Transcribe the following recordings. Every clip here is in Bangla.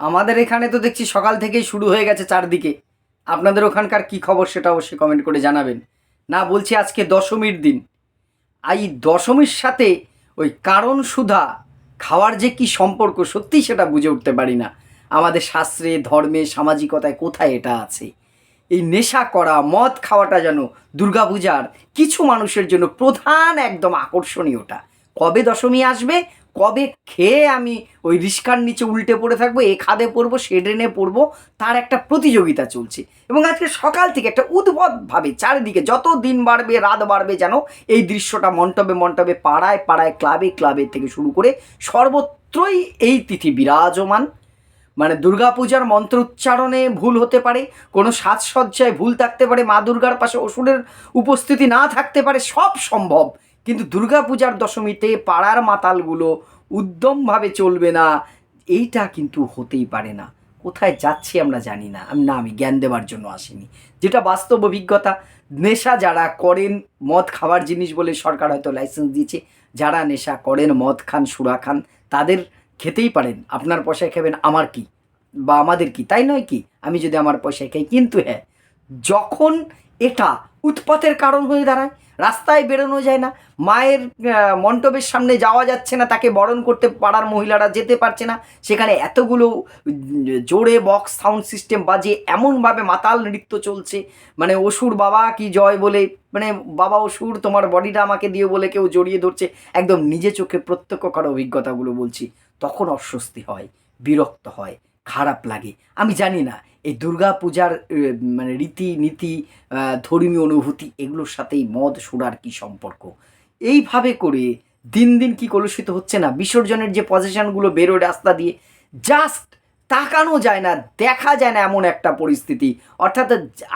আমাদের এখানে তো দেখছি সকাল থেকেই শুরু হয়ে গেছে চারদিকে। আপনাদের ওখানকার কি খবর সেটা অবশ্যই কমেন্ট করে জানাবেন। না, বলছি আজকে দশমীর দিন। এই দশমীর সাথে ওই কারণ সুধা খাওয়ার যে কি সম্পর্ক, সত্যিই সেটা বুঝে উঠতে পারি না। আমাদের শাস্ত্রে, ধর্মে, সামাজিকতায় কোথায় এটা আছে? এই নেশা করা, মদ খাওয়াটা যেন দুর্গাপূজার কিছু মানুষের জন্য প্রধান একদম আকর্ষণীয়টা। কবে দশমী আসবে? কবে খেয়ে আমি ওই রিস্কার নিচে উল্টে পড়ে থাকব, এ খাদে পড়ব সে ড্রেনে পড়ব তার একটা প্রতিযোগিতা চলছে। এবং আজকে সকাল থেকে একটা উদ্ভটভাবে চারিদিকে যত দিন বাড়বে, রাত বাড়বে যেন এই দৃশ্যটা মণ্ডপে মণ্ডপে পাড়ায় পাড়ায়, ক্লাবে ক্লাবে থেকে শুরু করে সর্বত্রই এই তিথি বিরাজমান। মানে দুর্গাপূজার মন্ত্র উচ্চারণে ভুল হতে পারে, কোনো সাজসজ্জায় ভুল থাকতে পারে, মা দুর্গার পাশে অসুরের উপস্থিতি না থাকতে পারে, সব সম্ভব। কিন্তু দুর্গাপূজার দশমীতে পাড়ার মাতালগুলো উদ্যমভাবে চলবে না। এইটা কিন্তু হতেই পারে না। কোথায় যাচ্ছি আমরা জানি না। আমি না, আমি জ্ঞান দেওয়ার জন্য আসিনি। যেটা বাস্তব অভিজ্ঞতা, নেশা যারা করেন মদ খাবার জিনিস বলে সরকার হয়তো লাইসেন্স দিয়েছে, যারা নেশা করেন মদ খান, সুরা খান, তাদের খেতেই পারেন। আপনার পয়সায় খাবেন, আমার কি? বা আমাদের কি? তাই নয় কি? আমি যদি আমার পয়সায় খাই, কিন্তু হ্যাঁ যখন এটা উৎপাতের কারণ হয়ে দাঁড়ায় রাস্তায় বেরোনো যায় না। মায়ের মণ্ডপের সামনে যাওয়া যাচ্ছে না, তাকে বরণ করতে পাড়ার মহিলারা যেতে পারছে না। সেখানে এতগুলো জোরে বক্স সাউন্ড সিস্টেম বাজে এমনভাবে মাতাল নৃত্য চলছে। মানে অসুর বাবা কি জয় বলে মানে বাবা অসুর, তোমার বডিটা আমাকে দিয়ে বলে কেউ জড়িয়ে ধরছে। একদম নিজে চোখে প্রত্যক্ষ করা অভিজ্ঞতাগুলো বলছি। তখন অস্বস্তি হয়, বিরক্ত হয়। খারাপ লাগে। আমি জানি না, এই দুর্গা পূজার মানে রীতি নীতি ধর্মীয় অনুভূতি, এগুলোর সাথেই মদ সুরার কি সম্পর্ক? এইভাবে করে দিন দিন কি কলুষিত হচ্ছে না? বিসর্জনের যে পজিশনগুলো বেরোয় রাস্তা দিয়ে জাস্ট তাকানো যায় না, দেখা যায় না এমন একটা পরিস্থিতি। অর্থাৎ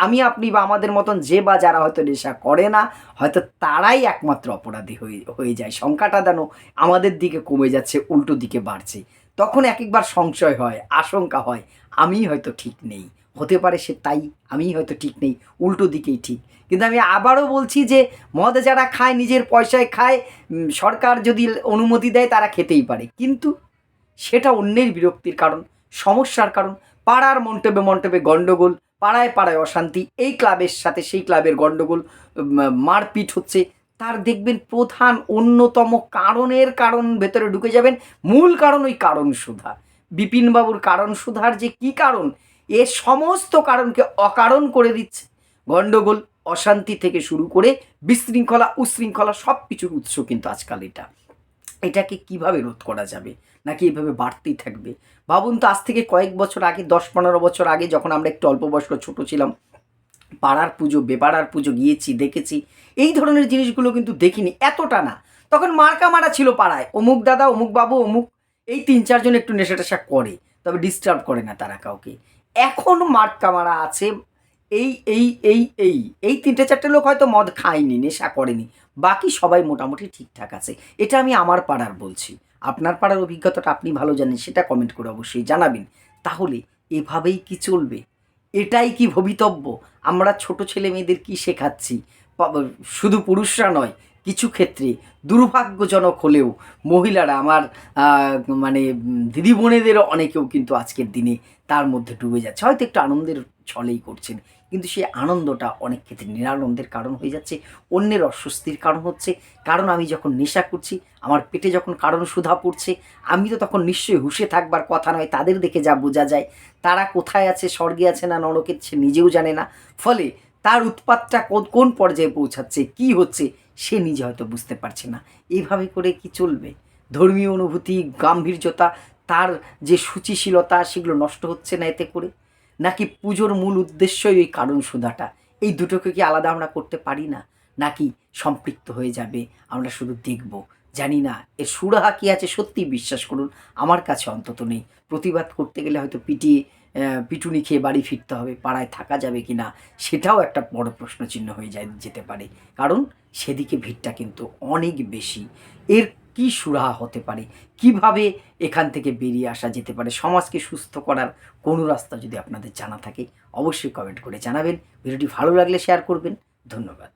আমি, আপনি বা আমাদের মতন যে বা যারা হয়তো নেশা করে না, হয়তো তারাই একমাত্র অপরাধী হয়ে হয়ে যায়। সংখ্যাটা যেন আমাদের দিকে কমে যাচ্ছে, উল্টো দিকে বাড়ছে। তখন এক একবার সংশয় হয়, আশঙ্কা হয় আমি হয়তো ঠিক নেই। হতে পারে সে তাই আমি হয়তো ঠিক নেই, উল্টো দিকেই ঠিক। কিন্তু আমি আবারও বলছি যে, মদ যারা খায়, নিজের পয়সায় খায় সরকার যদি অনুমতি দেয়, তারা খেতেই পারে। কিন্তু সেটা অন্যের বিরক্তির কারণ, সমস্যার কারণ। পাড়ার মণ্ডপে মণ্ডপে গণ্ডগোল, পাড়ায় পাড়ায় অশান্তি। এই ক্লাবের সাথে সেই ক্লাবের গণ্ডগোল মারপিট হচ্ছে। তার দেখবেন প্রধান অন্যতম কারণের কারণ ভেতরে ঢুকে যাবেন। মূল কারণ ওই কারণ সুধা। বিপিনবাবুর কারণ সুধার যে কি কারণ, এ সমস্ত কারণকে অকারণ করে দিচ্ছে। গণ্ডগোল অশান্তি থেকে শুরু করে বিশৃঙ্খলা, উশৃঙ্খলা সব কিছুর উৎস কিন্তু আজকাল এটা। এটাকে কীভাবে রোধ করা যাবে? নাকি এভাবে বাড়তেই থাকবে? ভাবুন তো, আজ থেকে কয়েক বছর আগে, দশ পনেরো বছর আগে যখন আমরা একটু অল্প বয়স্ক ছোটো ছিলাম পাড়ার পুজো, বেপাড়ার পুজো গিয়েছি, দেখেছি। এই ধরনের জিনিসগুলো কিন্তু দেখিনি, এতটা না। তখন মার্কা মারা ছিল পাড়ায়, অমুক দাদা, অমুক বাবু, অমুক। এই তিন চারজন একটু নেশা টেশা করে, তবে ডিস্টার্ব করে না তারা কাউকে। এখন মার্কা মারা আছে, এই এই এই এই। এই তিনটে চারটে লোক হয়তো মদ খায়নি, নেশা করেনি। বাকি সবাই মোটামুটি ঠিকঠাক আছে। এটা আমি আমার পাড়ার বলছি। আপনার পাড়ার অভিজ্ঞতাটা আপনি ভালো জানেন, সেটা কমেন্ট করে অবশ্যই জানাবেন। তাহলে এভাবেই কি চলবে? এটাই কি ভবিতব্য? আমরা ছোট ছেলে মেয়েদের কি শেখাচ্ছি? শুধু পুরুষরা নয়, কিছু ক্ষেত্রে দুর্ভাগ্যজনক হলেও মহিলারা আমার মানে দিদি বোনেদেরও অনেকেও কিন্তু আজকের দিনে তার মধ্যে ডুবে যাচ্ছে। হয়তো একটু আনন্দের ছলেই করছেন। কিন্তু সেই আনন্দটা অনেক ক্ষেত্রে নিরানন্দের কারণ হয়ে যাচ্ছে। অন্যের অস্বস্তির কারণ হচ্ছে, কারণ আমি যখন নেশা করছি, আমার পেটে যখন কারণ সুধা পড়ছে, আমি তো তখন নিশ্চয়ই হুশে থাকবার কথা নয়, তাদের দেখে যা বোঝা যায়। তারা কোথায় আছে, স্বর্গে আছে না নরকে, সে নিজেও জানে না। ফলে তার উৎপাতটা কোন পর্যায়ে পৌঁছাচ্ছে, কি হচ্ছে, সে নিজে হয়তো বুঝতে পারছে না। এইভাবে করে কি চলবে? ধর্মীয় অনুভূতি, গাম্ভীর্যতা, তার যে সূচিশীলতা, সেগুলো নষ্ট হচ্ছে না এতে করে? নাকি পুজোর মূল উদ্দেশ্যই ওই কারণ সুধাটা এই দুটোকে কি আলাদা আমরা করতে পারি না? নাকি সম্পৃক্ত হয়ে যাবে? আমরা শুধু দেখব। জানি না, এর সুরাহা কী আছে সত্যি বিশ্বাস করুন, আমার কাছে অন্তত নেই। প্রতিবাদ করতে গেলে হয়তো পিটিয়ে পিটুনি খেয়ে বাড়ি ফিরতে হবে, পাড়ায় থাকা যাবে কি না? সেটাও একটা বড় প্রশ্নচিহ্ন হয়ে যায়, যেতে পারে। কারণ সেদিকে ভিড়টা কিন্তু অনেক বেশি। এর কি সুরাহা হতে পারে? কীভাবে এখান থেকে বেরিয়ে আসা যেতে পারে? সমাজকে সুস্থ করার কোনো রাস্তা যদি আপনাদের জানা থাকে, অবশ্যই কমেন্ট করে জানাবেন। ভিডিওটি ভালো লাগলে শেয়ার করবেন। ধন্যবাদ।